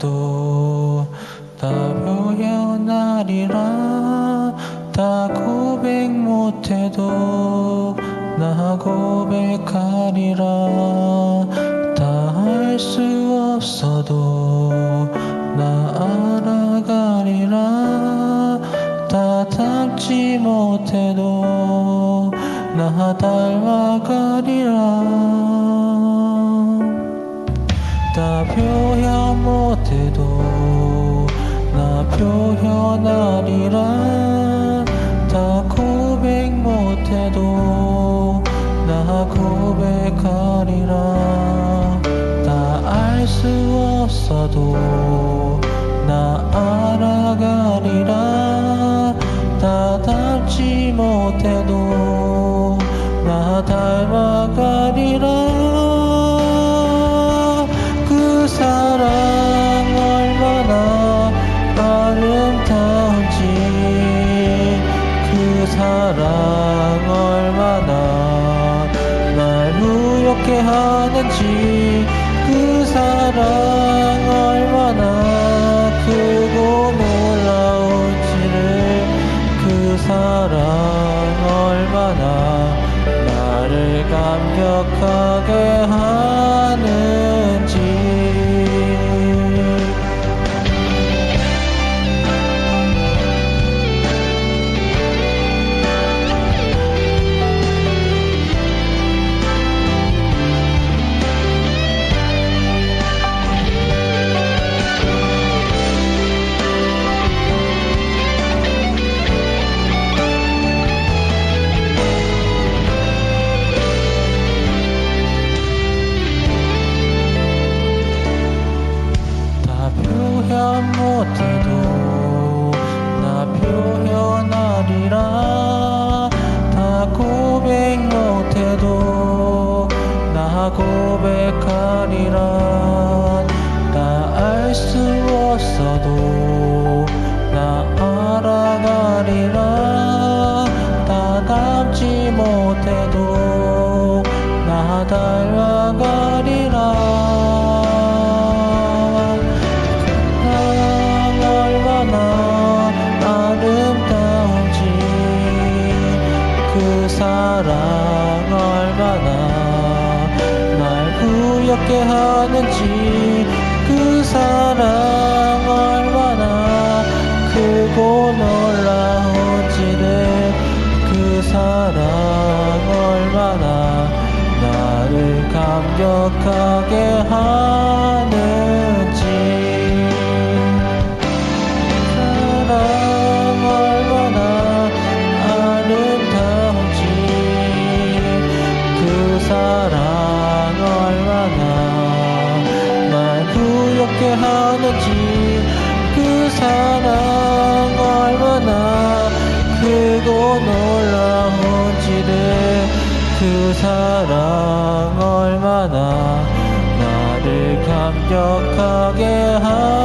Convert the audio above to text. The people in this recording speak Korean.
그래도 다 변하리라 다 고백 못해도 나 고백하리라 다 할 수 없어도 나 알아가리라 다 닮지 못해도 나 닮아가리라 다 표현 못해도 나 표현하리라 다 고백 못해도 나 고백하리라 다 알 수 없어도 나 알아가리라 다 닮지 못해도 나 닮아가 무섭게 하는지 그 사랑 얼마나 크고 놀라운지를 그 사랑 못해도 나 표현하리라. 다 고백 못해도 나 고백하리라. 다알수 없어도 부엽게 하는지 그 사랑 얼마나 크고 놀라운지를 그 사랑 얼마나 나를 감격하게 하 어떻게 하는지 그 사랑 얼마나 크고 놀라운지를 그 사랑 얼마나 나를 감격하게 하